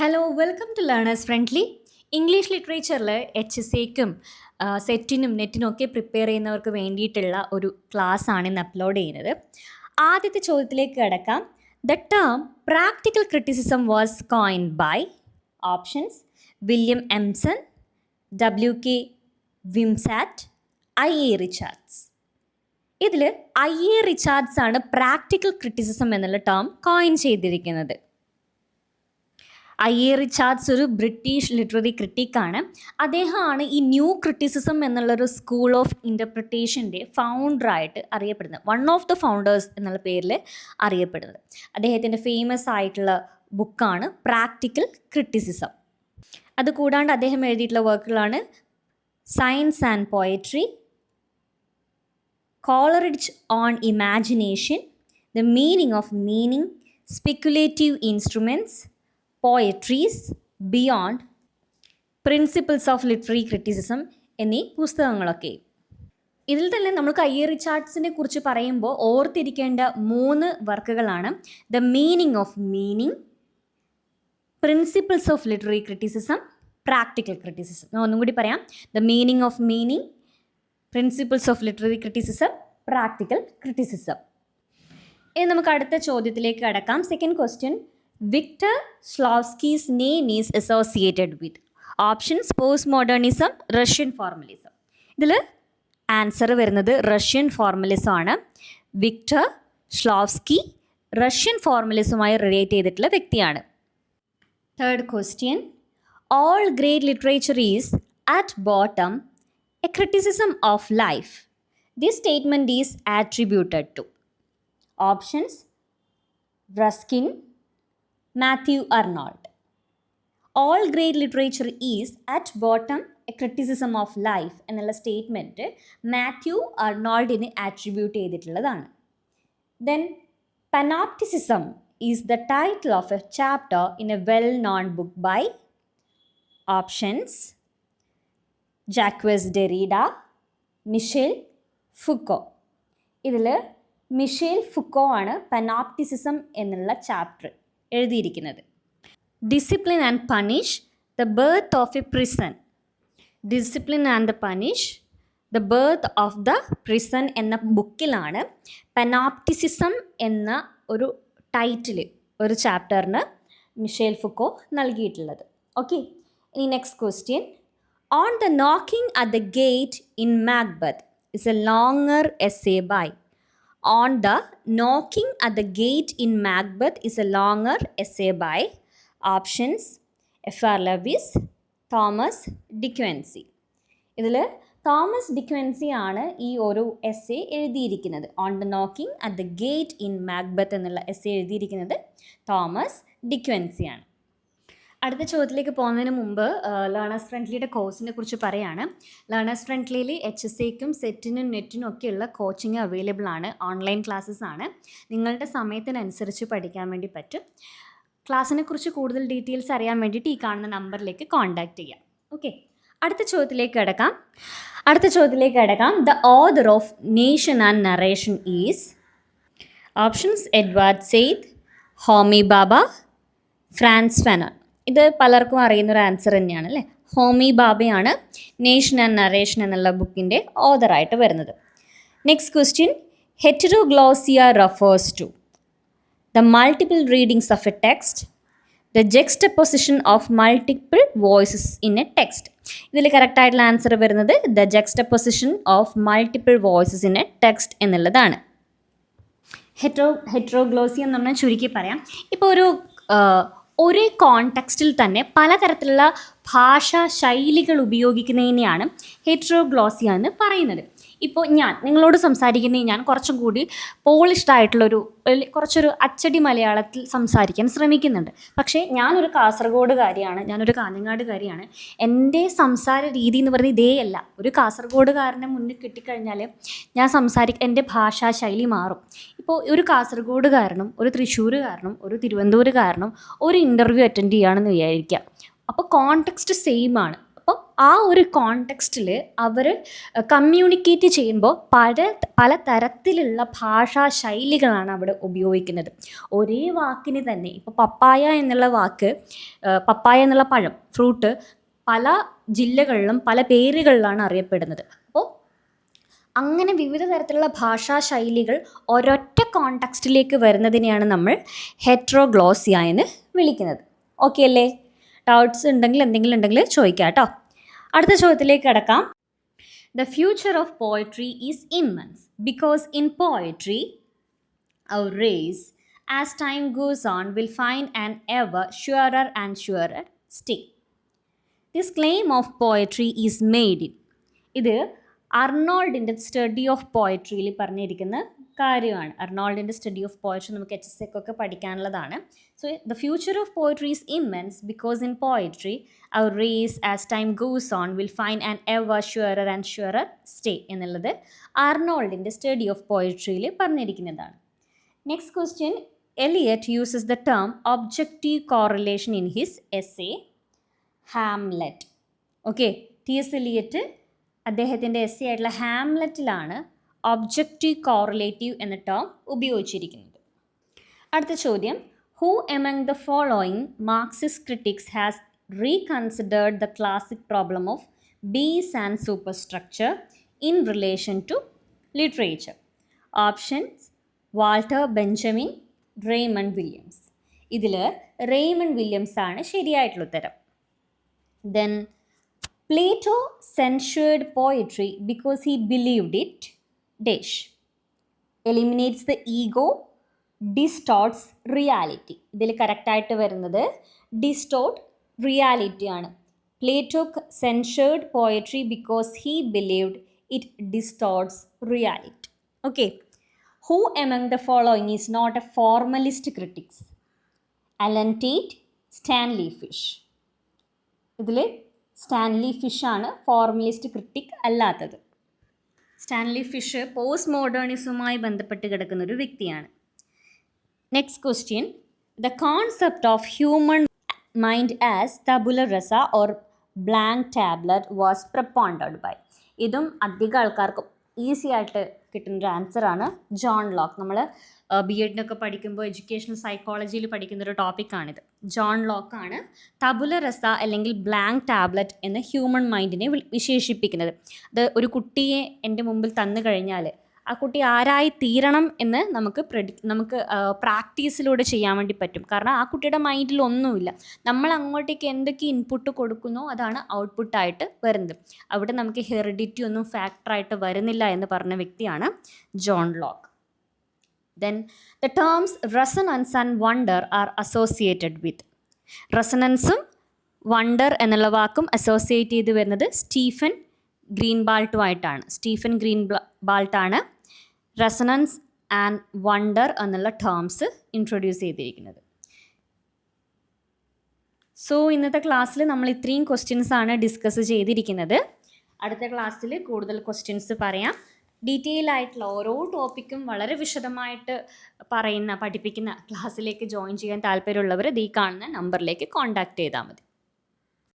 Hello welcome to learners friendly English ലിറ്ററേച്ചറിൽ H S എക്കും സെറ്റിനും നെറ്റിനും ഒക്കെ പ്രിപ്പയർ ചെയ്യുന്നവർക്ക് വേണ്ടിയിട്ടുള്ള ഒരു ക്ലാസ് ആണ് ഇന്ന് അപ്ലോഡ് ചെയ്യുന്നത്. ആദ്യത്തെ ചോദ്യത്തിലേക്ക് കിടക്കാം. The term practical criticism was coined by options William Empson W K Wimsatt I A Richards ഇതിൽ ഐ എ റിച്ചാർഡ്സ് ആണ് പ്രാക്ടിക്കൽ ക്രിറ്റിസിസം എന്നുള്ള ടേം കോയിൻ ചെയ്തിരിക്കുന്നത്. എ റിച്ചാർഡ്സ് ഒരു ബ്രിട്ടീഷ് ലിറ്റററി ക്രിട്ടിക്കാണ്. അദ്ദേഹമാണ് ഈ ന്യൂ ക്രിറ്റിസിസം എന്നുള്ളൊരു സ്കൂൾ ഓഫ് ഇന്റർപ്രിട്ടേഷന്റെ ഫൗണ്ടറായിട്ട് അറിയപ്പെടുന്നത്. വൺ ഓഫ് ദ ഫൗണ്ടേഴ്സ് എന്നുള്ള പേരിൽ അറിയപ്പെടുന്നത്. അദ്ദേഹത്തിന്റെ ഫേമസ് ആയിട്ടുള്ള ബുക്കാണ് പ്രാക്ടിക്കൽ ക്രിറ്റിസിസം അതുകൂടാണ്ട് അദ്ദേഹം എഴുതിയിട്ടുള്ള വർക്കുകളാണ് science and poetry Coleridge on imagination the meaning of meaning speculative instruments poetries beyond principles of literary criticism എന്നീ പുസ്തകങ്ങളൊക്കെ. ഇതിൽ തന്നെ നമ്മൾ കയ്യേ റിച്ചാർഡ്സിനെ കുറിച്ച് പറയുമ്പോൾ ഓർത്തിരിക്കേണ്ട മൂന്ന് വർക്കുകളാണ്. The meaning of meaning principles of literary criticism practical criticism ഞാൻ ഒന്നും കൂടി പറയാം. The meaning of meaning principles of literary criticism practical criticism ഇനി നമുക്ക് അടുത്ത ചോദ്യത്തിലേക്ക് കടക്കാം. Second question Victor Shklovsky's name is associated with options post modernism Russian formalism ഇതിൽ ആൻസർ വരുന്നത് റഷ്യൻ ഫോർമലിസം ആണ്. വിക്ടർ സ്ലോവ്സ്കി റഷ്യൻ ഫോർമലിസവുമായി റിലേറ്റ് ചെയ്തിട്ടുള്ള വ്യക്തിയാണ്. Third question all great literature is at bottom a criticism of life this statement is attributed to options Ruskin Matthew Arnold all great literature is at bottom a criticism of life എന്നുള്ള statement Matthew അർണോൾഡിന് attribute ചെയ്തിട്ടുള്ളതാണ്. Then panopticism is the title of a chapter in a well known book by options Jacques Derrida Michel Foucault ഇതിൽ Michel Foucault ആണ് panopticism എന്നുള്ള chapter എഴുതിയിരിക്കുന്നത്. Discipline and punish the birth of a prison discipline and the punish the birth of the prison എന്ന ബുക്കിലാണ് പെനാപ്റ്റിസിസം എന്ന ഒരു title ഒരു ചാപ്റ്ററിന് Michel ഫുക്കോ നൽകിയിട്ടുള്ളത്. ഓക്കെ ഇനി next question on the knocking at the gate in Macbeth is a longer essay by On the knocking at the gate in Macbeth is a longer essay by options F.R. Lewis, Thomas De Quincey ഇതിൽ Thomas De Quincey ആണ് ഈ ഒരു essay എഴുതിയിരിക്കുന്നത്. On the knocking at the gate in Macbeth എന്നുള്ള essay എഴുതിയിരിക്കുന്നത് Thomas ഡിക്വൻസിയാണ് അടുത്ത ചോദ്യത്തിലേക്ക് പോകുന്നതിന് മുമ്പ് ലേണേഴ്സ് ഫ്രണ്ട്ലിയുടെ കോഴ്സിനെ കുറിച്ച് പറയാണ്. ലേണേഴ്സ് ഫ്രണ്ട്ലിയിൽ എച്ച് എസ് സിക്കും സെറ്റിനും നെറ്റിനും ഒക്കെയുള്ള കോച്ചിങ് അവൈലബിൾ ആണ്. ഓൺലൈൻ ക്ലാസ്സസ് ആണ്. നിങ്ങളുടെ സമയത്തിനനുസരിച്ച് പഠിക്കാൻ വേണ്ടി പറ്റും. ക്ലാസ്സിനെ കുറിച്ച് കൂടുതൽ ഡീറ്റെയിൽസ് അറിയാൻ വേണ്ടിയിട്ട് ഈ കാണുന്ന നമ്പറിലേക്ക് കോൺടാക്റ്റ് ചെയ്യാം. ഓക്കെ അടുത്ത ചോദ്യത്തിലേക്ക് കിടക്കാം. അടുത്ത ചോദ്യത്തിലേക്ക് കിടക്കാം. The author of nation and narration is options Edward Said Homi Bhabha Frantz Fanon ഇത് പലർക്കും അറിയുന്നൊരു ആൻസർ തന്നെയാണ് അല്ലേ ഹോമി ബാബയാണ് നേഷൻ ആൻഡ് നറേഷൻ എന്നുള്ള ബുക്കിന്റെ ഓതറായിട്ട് വരുന്നത്. Next question heteroglossia refers to the multiple readings of a text the juxtaposition of multiple voices in a text ഇതിൽ കറക്റ്റായിട്ടുള്ള ആൻസർ വരുന്നത് the juxtaposition of multiple voices in a text എന്നുള്ളതാണ്. Hetero heteroglossia എന്ന് പറഞ്ഞാൽ ചുരുക്കി പറയാം. ഇപ്പോൾ ഒരു ഒരേ കോണ്ടെക്സ്റ്റിൽ തന്നെ പലതരത്തിലുള്ള ഭാഷാ ശൈലികൾ ഉപയോഗിക്കുന്നതിനെയാണ് ഹെറ്ററോഗ്ലോസിയ എന്ന് പറയുന്നത്. ഇപ്പോൾ ഞാൻ നിങ്ങളോട് സംസാരിക്കുന്ന ഞാൻ കുറച്ചും കൂടി പോളിഷ്ഡ് ആയിട്ടുള്ളൊരു കുറച്ചൊരു അച്ചടി മലയാളത്തിൽ സംസാരിക്കാൻ ശ്രമിക്കുന്നുണ്ട്. പക്ഷേ ഞാനൊരു കാസർഗോഡുകാരിയാണ് ഞാനൊരു കാഞ്ഞങ്ങാടുകാരിയാണ്. എന്റെ സംസാര രീതി എന്ന് പറയുന്നത് ഇതേ അല്ല. ഒരു കാസർഗോഡുകാരനെ മുന്നിൽ കിട്ടിക്കഴിഞ്ഞാൽ ഞാൻ സംസാരി എന്റെ ഭാഷാ ശൈലി മാറും. ഇപ്പോൾ ഒരു കാസർഗോഡ് കാരണം ഒരു തൃശ്ശൂർ കാരണം ഒരു തിരുവനന്തപുരം കാരണം ഒരു ഇന്റർവ്യൂ അറ്റൻഡ് ചെയ്യുകയാണെന്ന് വിചാരിക്കുക അപ്പോൾ കോണ്ടെക്സ്റ്റ് സെയിം ആണ്. അപ്പോൾ ആ ഒരു കോണ്ടെക്സ്റ്റിൽ അവർ കമ്മ്യൂണിക്കേറ്റ് ചെയ്യുമ്പോൾ പല പല തരത്തിലുള്ള ഭാഷാ ശൈലികളാണ് അവിടെ ഉപയോഗിക്കുന്നത്. ഒരേ വാക്കിന് തന്നെ ഇപ്പോൾ പപ്പായ എന്നുള്ള വാക്ക് പപ്പായ എന്നുള്ള പഴം ഫ്രൂട്ട് പല ജില്ലകളിലും പല പേരുകളിലാണ് അറിയപ്പെടുന്നത്. അപ്പോൾ അങ്ങനെ വിവിധ തരത്തിലുള്ള ഭാഷാ ശൈലികൾ ഒരൊറ്റ കോണ്ടക്സ്റ്റിലേക്ക് വരുന്നതിനെയാണ് നമ്മൾ ഹെട്രോഗ്ലോസിയ എന്ന് വിളിക്കുന്നത്. ഓക്കെ അല്ലേ? ഡൗട്ട്സ് ഉണ്ടെങ്കിൽ എന്തെങ്കിലും ഉണ്ടെങ്കിൽ ചോദിക്കാം കേട്ടോ അടുത്ത ചോദ്യത്തിലേക്ക് കിടക്കാം. The future of poetry is immense because in poetry our race as time goes on will find and ever surer and surer stick this claim of poetry is made in ഇത് അർണോൾഡിന്റെ സ്റ്റഡി ഓഫ് പോയട്രിയിൽ പറഞ്ഞിരിക്കുന്ന കാര്യമാണ്. അർണോൾഡിന്റെ study of poetry നമുക്ക് H S ഒക്കെ പഠിക്കാനുള്ളതാണ്. So the future of poetry is immense because in poetry our race as time goes on will find and ever surer and surer stay എന്നുള്ളത് അർണോൾഡിന്റെ study of പോയട്രിയിൽ പറഞ്ഞിരിക്കുന്നതാണ്. Next question Eliot uses the term objective correlation in his essay Hamlet okay T S Eliot അദ്ദേഹത്തിന്റെ essay ആയിട്ടുള്ള ഹാംലെറ്റിലാണ് objective correlative എന്ന term ഉപയോഗിച്ചിരിക്കുന്നത്. അടുത്ത ചോദ്യം who among the following Marxist critics has reconsidered the classic problem of base and superstructure in relation to literature options Walter Benjamin Raymond Williams ഇതിൽ Raymond Williams ആണ് ശരിയായിട്ടുള്ള ഉത്തരം. Then Plato censured poetry because he believed it dash eliminates the ego distorts reality ഇതിൽ കറക്റ്റായിട്ട് വരുന്നത് distort റിയാലിറ്റിയാണ് Plato censured poetry because he believed it distorts reality okay who among the following is not a formalist critics Allen Tate Stanley Fish ഇതിൽ Stanley ഫിഷാണ് formalist critic അല്ലാത്തത്. Stanley Fish post മോഡേണിസവുമായി ബന്ധപ്പെട്ട് കിടക്കുന്ന ഒരു വ്യക്തിയാണ്. Next question the concept of human mind as tabula rasa or blank tablet was propounded by ഇതും അധികം ആൾക്കാർക്കും ഈസി ആയിട്ട് കിട്ടുന്ന കിട്ടുന്നൊരു ആൻസറാണ് ജോൺ ലോക്ക്. നമ്മൾ ബി എഡിനൊക്കെ പഠിക്കുമ്പോൾ എഡ്യൂക്കേഷണൽ സൈക്കോളജിയിൽ പഠിക്കുന്ന ഒരു ടോപ്പിക്കാണിത് ജോൺ ലോക്ക് ആണ് തബുല രസ അല്ലെങ്കിൽ ബ്ലാങ്ക് ടാബ്ലറ്റ് എന്ന ഹ്യൂമൻ മൈൻഡിനെ വിശേഷിപ്പിക്കുന്നത്. അത് ഒരു കുട്ടിയെ എന്റെ മുമ്പിൽ തന്നു കഴിഞ്ഞാൽ ആ കുട്ടി ആരായി തീരണം എന്ന് നമുക്ക് പ്രഡി നമുക്ക് പ്രാക്ടീസിലൂടെ ചെയ്യാൻ വേണ്ടി പറ്റും. കാരണം ആ കുട്ടിയുടെ മൈൻഡിൽ ഒന്നുമില്ല. നമ്മൾ അങ്ങോട്ടേക്ക് എന്തൊക്കെ ഇൻപുട്ട് കൊടുക്കുന്നോ അതാണ് ഔട്ട്പുട്ടായിട്ട് വരുന്നത്. അവിടെ നമുക്ക് ഹെറിഡിറ്റി ഒന്നും ഫാക്ടറായിട്ട് വരുന്നില്ല എന്ന് പറഞ്ഞ വ്യക്തിയാണ് John Locke. Then the terms resonance and wonder are associated with റെസണൻസും wonder എന്നുള്ള വാക്കും അസോസിയേറ്റ് ചെയ്ത് വരുന്നത് സ്റ്റീഫൻ ഗ്രീൻ ബാൾട്ടുമായിട്ടാണ് സ്റ്റീഫൻ ഗ്രീൻ ബാൾട്ടാണ് റെസണൻസ് ആൻഡ് വണ്ടർ എന്നുള്ള ടേംസ് ഇൻട്രൊഡ്യൂസ് ചെയ്തിരിക്കുന്നത്. സോ ഇന്നത്തെ ക്ലാസ്സിൽ നമ്മൾ ഇത്രയും ക്വസ്റ്റ്യൻസ് ആണ് ഡിസ്കസ് ചെയ്തിരിക്കുന്നത്. അടുത്ത ക്ലാസ്സിൽ കൂടുതൽ ക്വസ്റ്റ്യൻസ് പറയാം. ഡീറ്റെയിൽ ആയിട്ടുള്ള ഓരോ ടോപ്പിക്കും വളരെ വിശദമായിട്ട് പറയുന്ന പഠിപ്പിക്കുന്ന ക്ലാസ്സിലേക്ക് ജോയിൻ ചെയ്യാൻ താല്പര്യമുള്ളവർ ഈ കാണുന്ന നമ്പറിലേക്ക് കോൺടാക്റ്റ് ചെയ്താൽ മതി.